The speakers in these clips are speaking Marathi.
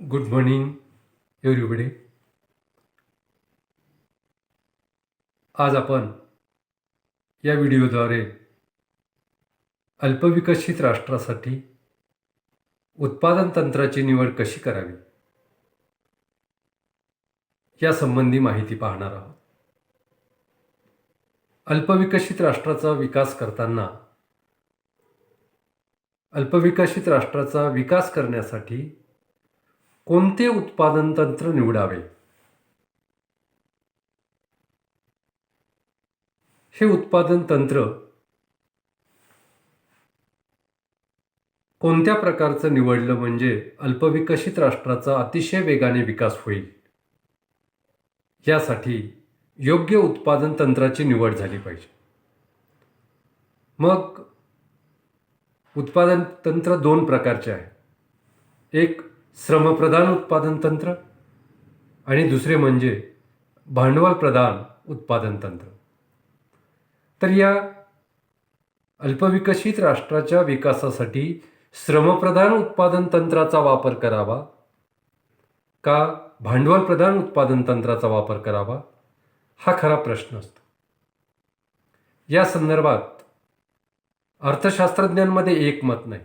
गुड मॉर्निंग एव्हरीबडी आज आपण या व्हिडिओद्वारे अल्पविकसित राष्ट्रासाठी उत्पादन तंत्राची निवड कशी करावी यासंबंधी माहिती पाहणार आहोत. अल्पविकसित राष्ट्राचा विकास करताना अल्पविकसित राष्ट्राचा विकास करण्यासाठी कोणते उत्पादन तंत्र निवडावे? हे उत्पादन तंत्र कोणत्या प्रकारचं निवडलं म्हणजे अल्पविकसित राष्ट्राचा अतिशय वेगाने विकास होईल? यासाठी योग्य उत्पादन तंत्राची निवड झाली पाहिजे. मग उत्पादन तंत्र दोन प्रकारचे आहे. एक श्रमप्रधान उत्पादन तंत्र आणि दुसरे म्हणजे भांडवल प्रधान उत्पादन तंत्र. तर या अल्पविकसित राष्ट्राच्या विकासासाठी श्रमप्रधान उत्पादन तंत्राचा वापर करावा का भांडवल प्रधान उत्पादन तंत्राचा वापर करावा? हा खरा प्रश्न असतो. या संदर्भात अर्थशास्त्रज्ञांमध्ये एकमत नाही.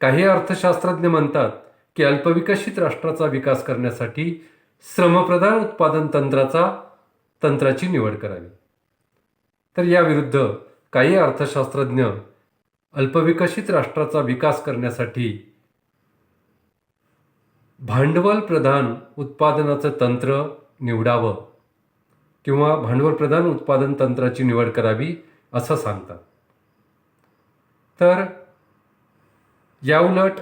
काही अर्थशास्त्रज्ञ म्हणतात की अल्पविकसित राष्ट्राचा विकास करण्यासाठी श्रमप्रधान उत्पादन तंत्राचा तंत्राची निवड करावी. तर याविरुद्ध काही अर्थशास्त्रज्ञ अल्पविकसित राष्ट्राचा विकास करण्यासाठी भांडवल प्रधान उत्पादनाचं तंत्र निवडावं किंवा भांडवल प्रधान उत्पादन तंत्राची निवड करावी असं सांगतात. तर याउलट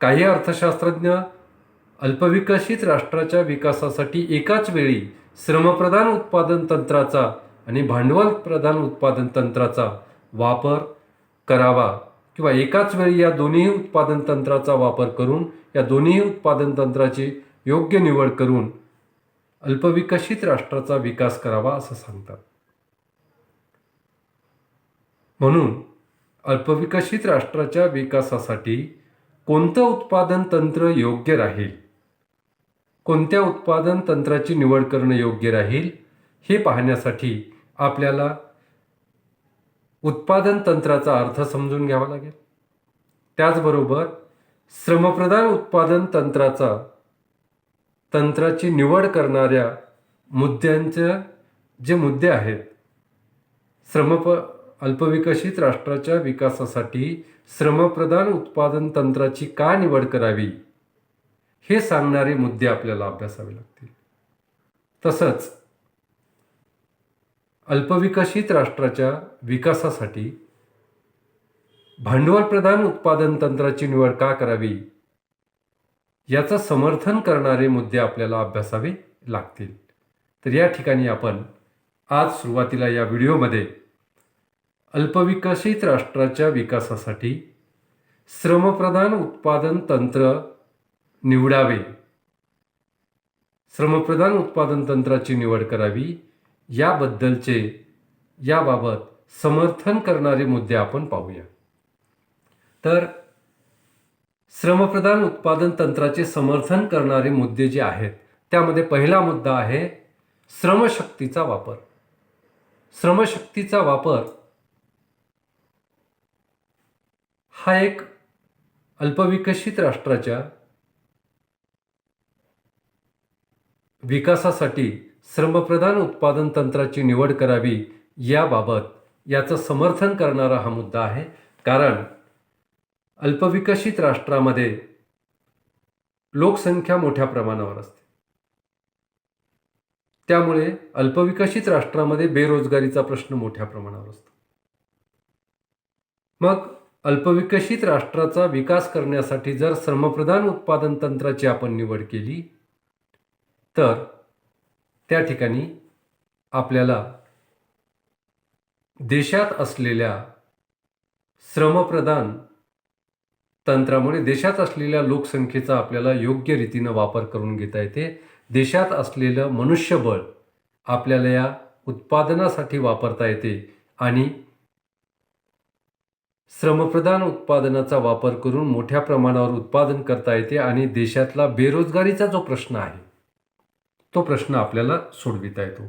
काही अर्थशास्त्रज्ञ अल्पविकसित राष्ट्राच्या विकासासाठी एकाच वेळी श्रमप्रधान उत्पादन तंत्राचा आणि भांडवल प्रधान उत्पादन तंत्राचा वापर करावा किंवा एकाच वेळी या दोन्ही उत्पादन तंत्राचा वापर करून या दोन्ही उत्पादन तंत्राची योग्य निवड करून अल्पविकसित राष्ट्राचा विकास करावा असं सांगतात. म्हणून अल्पविकसित राष्ट्राच्या विकासासाठी कोणतं उत्पादन तंत्र योग्य राहील? कोणत्या उत्पादन तंत्राची निवड करणं योग्य राहील? हे पाहण्यासाठी आपल्याला उत्पादन तंत्राचा अर्थ समजून घ्यावा लागेल. त्याचबरोबर श्रमप्रधान उत्पादन तंत्राचा तंत्राची निवड करणाऱ्या मुद्द्यांचे जे मुद्दे आहेत श्रमप अल्पविकसित राष्ट्राच्या विकासासाठी श्रमप्रधान उत्पादन तंत्राची का निवड करावी? हे सांगणारे मुद्दे आपल्याला अभ्यासावे लागतील. तसंच अल्पविकसित राष्ट्राच्या विकासासाठी भांडवलप्रधान उत्पादन तंत्राची निवड का करावी? याचं समर्थन करणारे मुद्दे आपल्याला अभ्यासावे लागतील. तर या ठिकाणी आपण आज सुरुवातीला या व्हिडिओमध्ये अल्पविकसित राष्ट्राच्या विकासासाठी श्रमप्रधान उत्पादन तंत्र निवडावे. श्रमप्रधान उत्पादन तंत्राची निवड करावी. याबद्दलचे याबाबत समर्थन करणारे मुद्दे आपण पाहूया. तर श्रमप्रधान उत्पादन तंत्राचे समर्थन करणारे मुद्दे जे आहेत त्यामध्ये पहिला मुद्दा आहे श्रमशक्तीचा वापर. श्रमशक्तीचा वापर हा एक अल्पविकसित राष्ट्राच्या विकासासाठी श्रमप्रधान उत्पादन तंत्राची निवड करावी याबाबत याचं समर्थन करणारा हा मुद्दा आहे. कारण अल्पविकसित राष्ट्रामध्ये लोकसंख्या मोठ्या प्रमाणावर असते. त्यामुळे अल्पविकसित राष्ट्रामध्ये बेरोजगारीचा प्रश्न मोठ्या प्रमाणावर असतो. मग अल्पविकसित राष्ट्राचा विकास करण्यासाठी जर श्रमप्रधान उत्पादन तंत्राची आपण निवड केली तर त्या ठिकाणी आपल्याला देशात असलेल्या श्रमप्रधान तंत्रामुळे देशात असलेल्या लोकसंख्येचा आपल्याला योग्य रीतीनं वापर करून घेता येते. देशात असलेलं मनुष्यबळ आपल्याला या उत्पादनासाठी वापरता येते आणि श्रमप्रधान उत्पादनाचा वापर करून मोठ्या प्रमाणावर उत्पादन करता येते आणि देशातला बेरोजगारीचा जो प्रश्न आहे तो प्रश्न आपल्याला सोडविता येतो.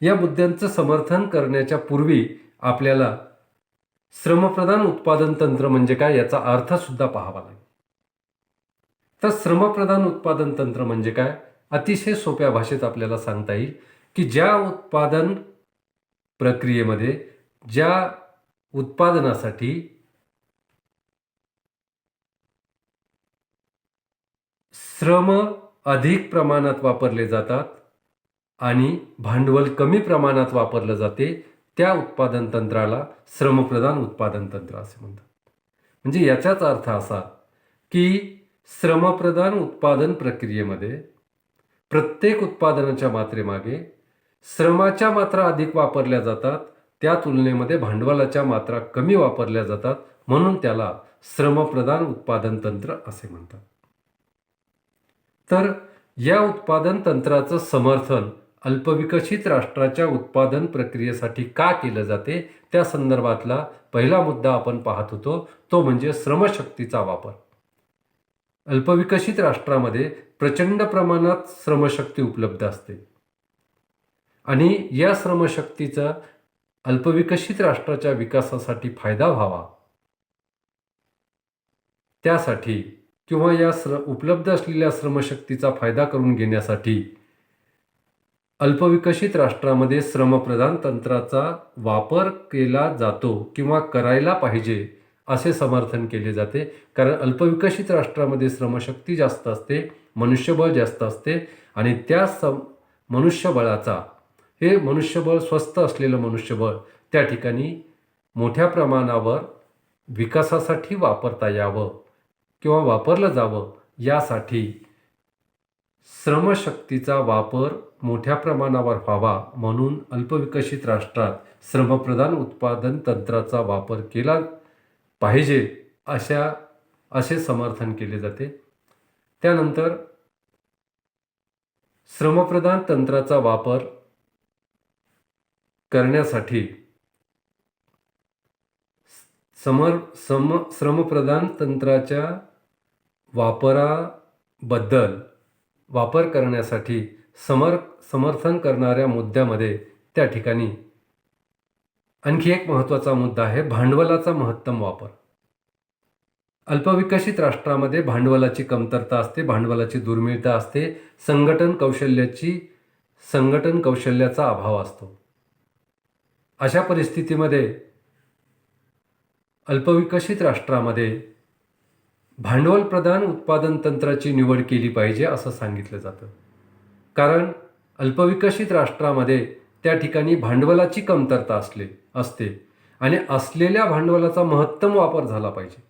या मुद्द्यांचं समर्थन करण्याच्या पूर्वी आपल्याला श्रमप्रधान उत्पादन तंत्र म्हणजे काय याचा अर्थ सुद्धा पाहावा लागेल. तर श्रमप्रधान उत्पादन तंत्र म्हणजे काय? अतिशय सोप्या भाषेत आपल्याला सांगता येईल की ज्या उत्पादन प्रक्रियेमध्ये ज्या उत्पादनासाठी श्रम अधिक प्रमाणात वापरले जातात आणि भांडवल कमी प्रमाणात वापरलं जाते त्या उत्पादन तंत्राला श्रमप्रधान उत्पादन तंत्र असे म्हणतात. म्हणजे याचाच अर्थ असा की श्रमप्रधान उत्पादन प्रक्रियेमध्ये प्रत्येक उत्पादनाच्या मात्रेमागे श्रमाच्या मात्रा अधिक वापरल्या जातात त्या तुलनेमध्ये भांडवलाच्या मात्रा कमी वापरल्या जातात म्हणून त्याला श्रमप्रधान उत्पादन तंत्र असे म्हणतात. तर या उत्पादन तंत्राचं समर्थन अल्पविकसित राष्ट्राच्या उत्पादन प्रक्रियेसाठी का केलं जाते त्या संदर्भातला पहिला मुद्दा आपण पाहत होतो तो म्हणजे श्रमशक्तीचा वापर. अल्पविकसित राष्ट्रामध्ये प्रचंड प्रमाणात श्रमशक्ती उपलब्ध असते. आणि या श्रमशक्तीचा अल्पविकसित राष्ट्राच्या विकासासाठी फायदा व्हावा. त्यासाठी किंवा या श्र उपलब्ध असलेल्या श्रमशक्तीचा फायदा करून घेण्यासाठी अल्पविकसित राष्ट्रामध्ये श्रमप्रधान तंत्राचा वापर केला जातो किंवा करायला पाहिजे असे समर्थन केले जाते. कारण अल्पविकसित राष्ट्रामध्ये श्रमशक्ती जास्त असते मनुष्यबळ जास्त असते आणि त्या सम मनुष्यबळाचा हे मनुष्यबळ स्वस्त असलेलं मनुष्यबळ त्या ठिकाणी मोठ्या प्रमाणावर विकासासाठी वापरता यावं किंवा वापरलं जावं यासाठी श्रमशक्तीचा वापर मोठ्या प्रमाणावर व्हावा म्हणून अल्पविकसित राष्ट्रात श्रमप्रधान उत्पादन तंत्राचा वापर केला पाहिजे अशा असे समर्थन केले जाते. त्यानंतर श्रमप्रधान तंत्राचा वापर करण्यासाठी समर सम श्रमप्रधान तंत्राच्या वापराबद्दल वापर करण्यासाठी समर समर्थन करणाऱ्या मुद्द्यामध्ये त्या ठिकाणी आणखी एक महत्त्वाचा मुद्दा आहे भांडवलाचा महत्तम वापर. अल्पविकसित राष्ट्रामध्ये भांडवलाची कमतरता असते भांडवलाची दुर्मिळता असते संघटन कौशल्याची संघटन कौशल्याचा अभाव असतो. अशा परिस्थितीमध्ये अल्पविकसित राष्ट्रामध्ये भांडवल प्रधान उत्पादन तंत्राची निवड केली पाहिजे असं सांगितलं जातं. कारण अल्पविकसित राष्ट्रामध्ये त्या ठिकाणी भांडवलाची कमतरता असले असते आणि असलेल्या भांडवलाचा महत्तम वापर झाला पाहिजे.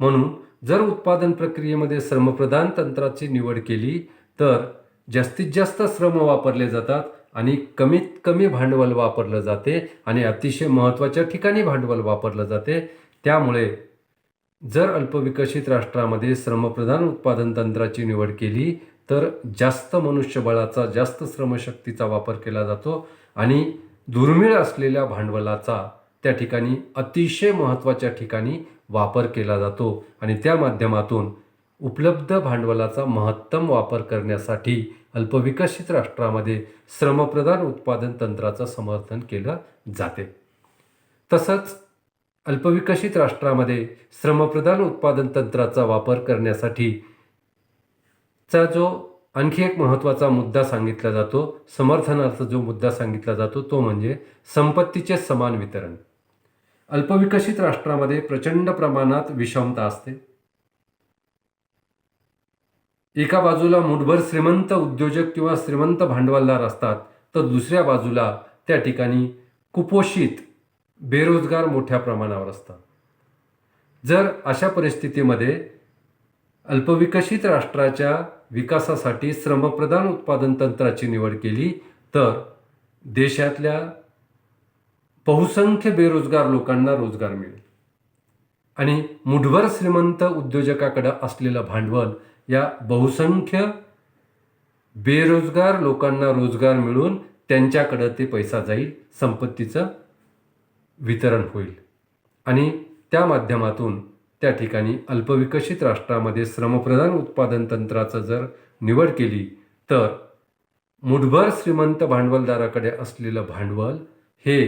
म्हणून जर उत्पादन प्रक्रियेमध्ये श्रमप्रधान तंत्राची निवड केली तर जास्तीत जास्त श्रम वापरले जातात आणि कमीत कमी भांडवल वापरलं जाते आणि अतिशय महत्त्वाच्या ठिकाणी भांडवल वापरलं जाते. त्यामुळे जर अल्पविकसित राष्ट्रामध्ये श्रमप्रधान उत्पादन तंत्राची निवड केली तर जास्त मनुष्यबळाचा जास्त श्रमशक्तीचा वापर केला जातो आणि दुर्मिळ असलेल्या भांडवलाचा त्या ठिकाणी अतिशय महत्त्वाच्या ठिकाणी वापर केला जातो. आणि त्या माध्यमातून उपलब्ध भांडवलाचा महत्तम वापर करण्यासाठी अल्पविकसित राष्ट्रामध्ये श्रमप्रधान उत्पादन तंत्राचं समर्थन केलं जाते. तसंच अल्पविकसित राष्ट्रामध्ये श्रमप्रधान उत्पादन तंत्राचा वापर करण्यासाठी चा जो आणखी एक महत्त्वाचा मुद्दा सांगितला जातो समर्थनार्थ जो मुद्दा सांगितला जातो तो म्हणजे संपत्तीचे समान वितरण. अल्पविकसित राष्ट्रामध्ये प्रचंड प्रमाणात विषमता असते. एका बाजूला मुठभर श्रीमंत उद्योजक किंवा श्रीमंत भांडवलदार असतात तर दुसऱ्या बाजूला त्या ठिकाणी कुपोषित बेरोजगार मोठ्या प्रमाणावर असतात. जर अशा परिस्थितीमध्ये अल्पविकसित राष्ट्राच्या विकासासाठी श्रमप्रधान उत्पादन तंत्राची निवड केली तर देशातल्या बहुसंख्य बेरोजगार लोकांना रोजगार मिळेल. आणि मुठभर श्रीमंत उद्योजकाकडं असलेलं भांडवल या बहुसंख्य बेरोजगार लोकांना रोजगार मिळून त्यांच्याकडं ते पैसा जाईल संपत्तीचं वितरण होईल. आणि त्या माध्यमातून त्या ठिकाणी अल्पविकसित राष्ट्रामध्ये श्रमप्रधान उत्पादन तंत्राचं जर निवड केली तर मुठभर श्रीमंत भांडवलदाराकडे असलेलं भांडवल हे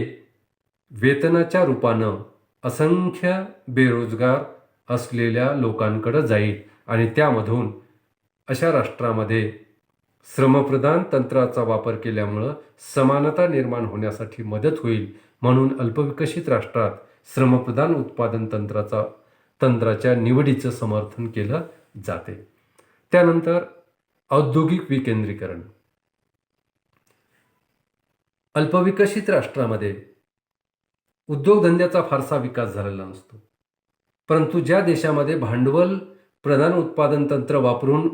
वेतनाच्या रूपानं असंख्य बेरोजगार असलेल्या लोकांकडे जाईल. आणि त्यामधून अशा राष्ट्रामध्ये श्रमप्रधान तंत्राचा वापर केल्यामुळं समानता निर्माण होण्यासाठी मदत होईल म्हणून अल्पविकसित राष्ट्रात श्रमप्रधान उत्पादन तंत्राचा तंत्राच्या निवडीचं समर्थन केलं जाते. त्यानंतर औद्योगिक विकेंद्रीकरण. अल्पविकसित राष्ट्रामध्ये उद्योगधंद्याचा फारसा विकास झालेला नसतो. परंतु ज्या देशामध्ये भांडवल प्रधान उत्पादन तंत्र वापरून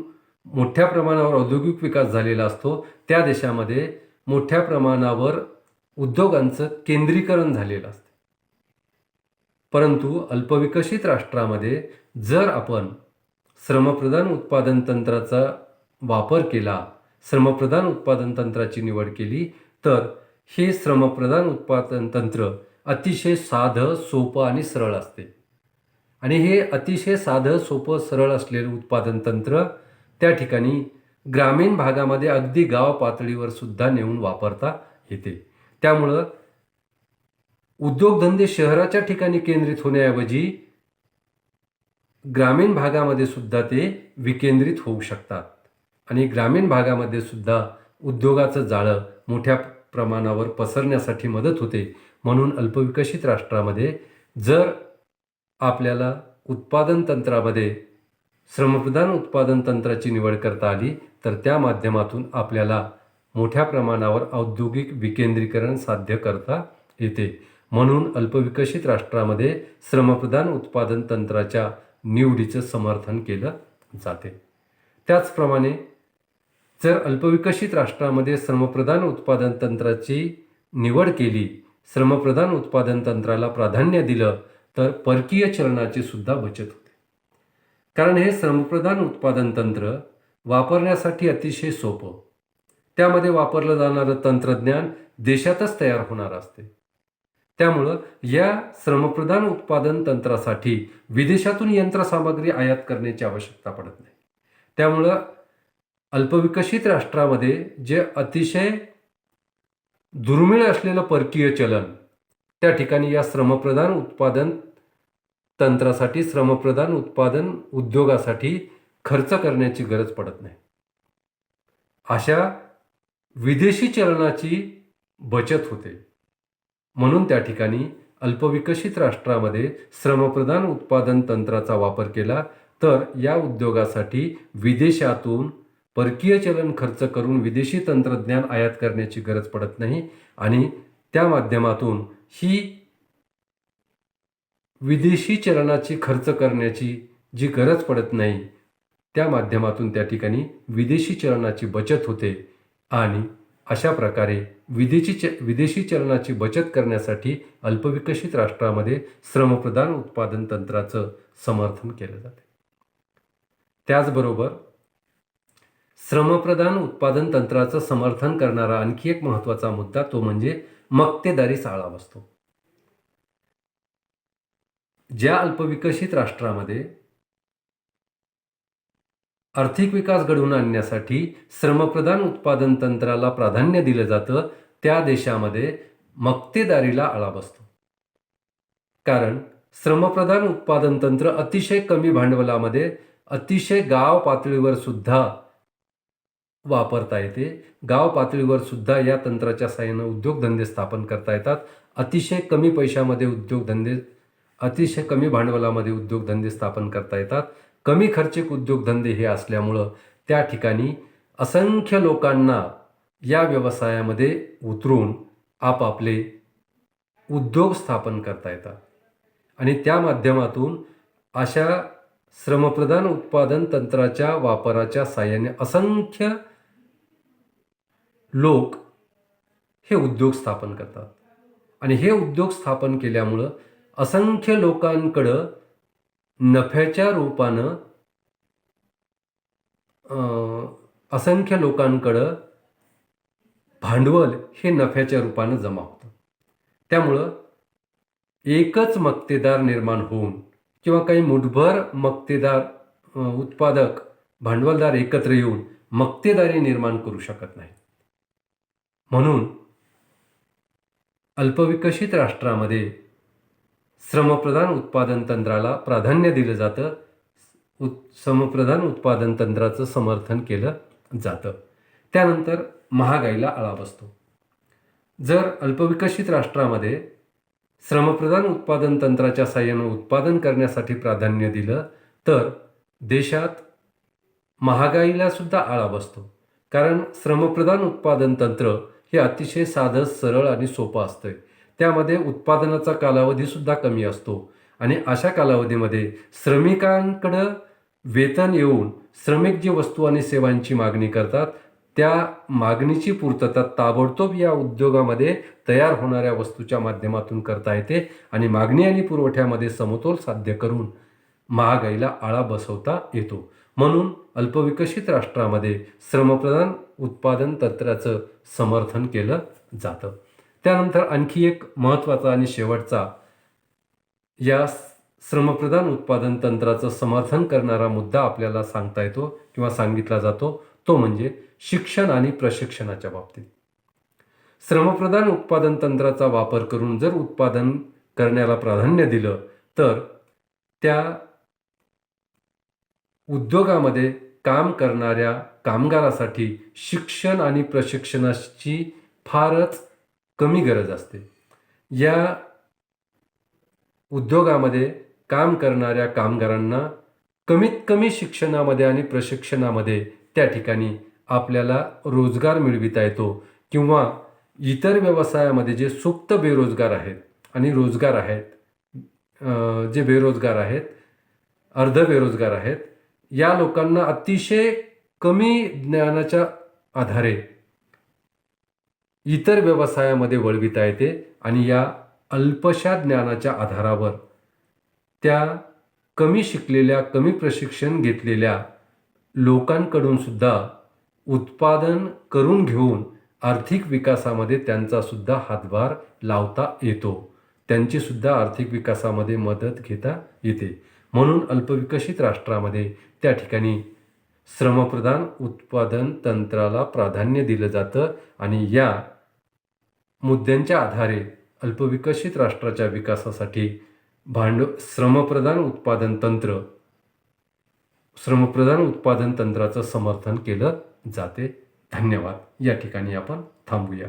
मोठ्या प्रमाणावर औद्योगिक विकास झालेला असतो. त्या देशामध्ये मोठ्या प्रमाणावर उद्योगांचं केंद्रीकरण झालेलं असते. परंतु अल्पविकसित राष्ट्रामध्ये जर आपण श्रमप्रधान उत्पादन तंत्राचा वापर केला श्रमप्रधान उत्पादन तंत्राची निवड केली तर हे श्रमप्रधान उत्पादन तंत्र अतिशय साधं सोपं आणि सरळ असते. आणि हे अतिशय साधं सोपं सरळ असलेलं उत्पादन तंत्र त्या ठिकाणी ग्रामीण भागामध्ये अगदी गाव पातळीवर सुद्धा नेऊन वापरता येते. त्यामुळं उद्योगधंदे शहराच्या ठिकाणी केंद्रित होण्याऐवजी ग्रामीण भागामध्ये सुद्धा ते विकेंद्रित होऊ शकतात. आणि ग्रामीण भागामध्ये सुद्धा उद्योगाचं जाळं मोठ्या प्रमाणावर पसरण्यासाठी मदत होते. म्हणून अल्पविकसित राष्ट्रामध्ये जर आपल्याला उत्पादन तंत्रामध्ये श्रमप्रधान उत्पादन तंत्राची निवड करता आली तर त्या माध्यमातून आपल्याला मोठ्या प्रमाणावर औद्योगिक विकेंद्रीकरण साध्य करता येते. म्हणून अल्पविकसित राष्ट्रामध्ये श्रमप्रधान उत्पादन तंत्राच्या निवडीचं समर्थन केलं जाते. त्याचप्रमाणे जर अल्पविकसित राष्ट्रामध्ये श्रमप्रधान उत्पादन तंत्राची निवड केली श्रमप्रधान उत्पादन तंत्राला प्राधान्य दिलं तर परकीय चलनाची सुद्धा बचत होते. कारण हे श्रमप्रधान उत्पादन तंत्र वापरण्यासाठी अतिशय सोपं. त्यामध्ये वापरलं जाणारं तंत्रज्ञान देशातच तयार होणार असते. त्यामुळं या श्रमप्रधान उत्पादन तंत्रासाठी विदेशातून यंत्रसामग्री आयात करण्याची आवश्यकता पडत नाही. त्यामुळं अल्पविकसित राष्ट्रामध्ये जे अतिशय दुर्मिळ असलेलं परकीय चलन त्या ठिकाणी या श्रमप्रधान उत्पादन तंत्रासाठी श्रमप्रधान उत्पादन उद्योगासाठी खर्च करण्याची गरज पडत नाही. अशा विदेशी चलनाची बचत होते. म्हणून त्या ठिकाणी अल्पविकसित राष्ट्रामध्ये श्रमप्रधान उत्पादन तंत्राचा वापर केला तर या उद्योगासाठी विदेशातून परकीय चलन खर्च करून विदेशी तंत्रज्ञान आयात करण्याची गरज पडत नाही आणि त्या माध्यमातून ही विदेशी चलनाची खर्च करण्याची जी गरज पडत नाही त्या माध्यमातून त्या ठिकाणी विदेशी चलनाची बचत होते आणि अशा प्रकारे विदेशी च विदेशी चलनाची बचत करण्यासाठी अल्पविकसित राष्ट्रामध्ये श्रमप्रधान उत्पादन तंत्राचं समर्थन केलं जाते. त्याचबरोबर श्रमप्रधान उत्पादन तंत्राचं समर्थन करणारा आणखी एक महत्त्वाचा मुद्दा तो म्हणजे मक्तेदारी साळा बसतो. ज्या अल्पविकसित राष्ट्रामध्ये आर्थिक विकास घडवून आणण्यासाठी श्रमप्रधान उत्पादन तंत्राला प्राधान्य दिलं जातं त्या देशामध्ये मक्तेदारीला आळा बसतो. कारण श्रमप्रधान उत्पादन तंत्र अतिशय कमी भांडवलामध्ये अतिशय गाव पातळीवर सुद्धा वापरता येते. गाव पातळीवर सुद्धा या तंत्राच्या साह्यानं उद्योगधंदे स्थापन करता येतात. अतिशय कमी पैशामध्ये उद्योगधंदे अतिशय कमी भांडवलामध्ये उद्योगधंदे स्थापन करता येतात. कमी खर्चिक उद्योगधंदे हे असल्यामुळं त्या ठिकाणी असंख्य लोकांना या व्यवसायामध्ये उतरून आपापले उद्योग स्थापन करता येतात. आणि त्या माध्यमातून अशा श्रमप्रधान उत्पादन तंत्राच्या वापराच्या साहाय्याने असंख्य लोक हे उद्योग स्थापन करतात. आणि हे उद्योग स्थापन केल्यामुळं असंख्य लोकांकडं नफ्याच्या रूपानं असंख्य लोकांकडं भांडवल हे नफ्याच्या रूपानं जमा होतं. त्यामुळं एकच मक्तेदार निर्माण होऊन किंवा काही मुठभर मक्तेदार उत्पादक भांडवलदार एकत्र येऊन मक्तेदारी निर्माण करू शकत नाही म्हणून अल्पविकसित राष्ट्रामध्ये श्रमप्रधान उत्पादन तंत्राला प्राधान्य दिलं जातं. उत श्रमप्रधान उत्पादन तंत्राचं समर्थन केलं जातं. त्यानंतर महागाईला आळा बसतो. जर अल्पविकसित राष्ट्रामध्ये श्रमप्रधान उत्पादन तंत्राच्या साह्यानं उत्पादन करण्यासाठी प्राधान्य दिलं तर देशात महागाईला सुद्धा आळा बसतो. कारण श्रमप्रधान उत्पादन तंत्र हे अतिशय साधं सरळ आणि सोपं असतं त्यामध्ये उत्पादनाचा कालावधी सुद्धा कमी असतो. आणि अशा कालावधीमध्ये श्रमिकांकडं वेतन येऊन श्रमिक जी वस्तू आणि सेवांची मागणी करतात त्या मागणीची पूर्तता ताबडतोब या उद्योगामध्ये तयार होणाऱ्या वस्तूच्या माध्यमातून करता येते आणि मागणी आणि पुरवठ्यामध्ये समतोल साध्य करून महागाईला आळा बसवता येतो. म्हणून अल्पविकसित राष्ट्रामध्ये श्रमप्रधान उत्पादन तंत्राचं समर्थन केलं जातं. त्यानंतर आणखी एक महत्त्वाचा आणि शेवटचा या श्रमप्रधान उत्पादन तंत्राचं समर्थन करणारा मुद्दा आपल्याला सांगता येतो किंवा सांगितला जातो तो म्हणजे शिक्षण आणि प्रशिक्षणाच्या बाबतीत. श्रमप्रधान उत्पादन तंत्राचा वापर करून जर उत्पादन करण्याला प्राधान्य दिलं तर त्या उद्योगामध्ये काम करणाऱ्या कामगारासाठी शिक्षण आणि प्रशिक्षणाची फारच कमी गरज असते. या उद्योगामध्ये काम करणाऱ्या कामगारांना कमीत कमी शिक्षणामध्ये आणि प्रशिक्षणामध्ये त्या ठिकाणी आपल्याला रोजगार मिळविता येतो किंवा इतर व्यवसायामध्ये जे सुप्त बेरोजगार आहेत आणि रोजगार आहेत जे बेरोजगार आहेत अर्ध बेरोजगार आहेत या लोकांना अतिशय कमी ज्ञानाच्या आधारे इतर व्यवसायामध्ये वळविता येते आणि या अल्पशा ज्ञानाच्या आधारावर त्या कमी शिकलेल्या कमी प्रशिक्षण घेतलेल्या लोकांकडून सुद्धा उत्पादन करून घेऊन आर्थिक विकासामध्ये त्यांचासुद्धा हातभार लावता येतो. त्यांचीसुद्धा आर्थिक विकासामध्ये मदत घेता येते. म्हणून अल्पविकसित राष्ट्रामध्ये त्या ठिकाणी श्रमप्रधान उत्पादन तंत्राला प्राधान्य दिलं जातं आणि या मुद्द्यांच्या आधारे अल्पविकसित राष्ट्राच्या विकासासाठी भांड श्रमप्रधान उत्पादन तंत्र श्रमप्रधान उत्पादन तंत्राचं समर्थन केलं जाते. धन्यवाद. या ठिकाणी आपण थांबूया.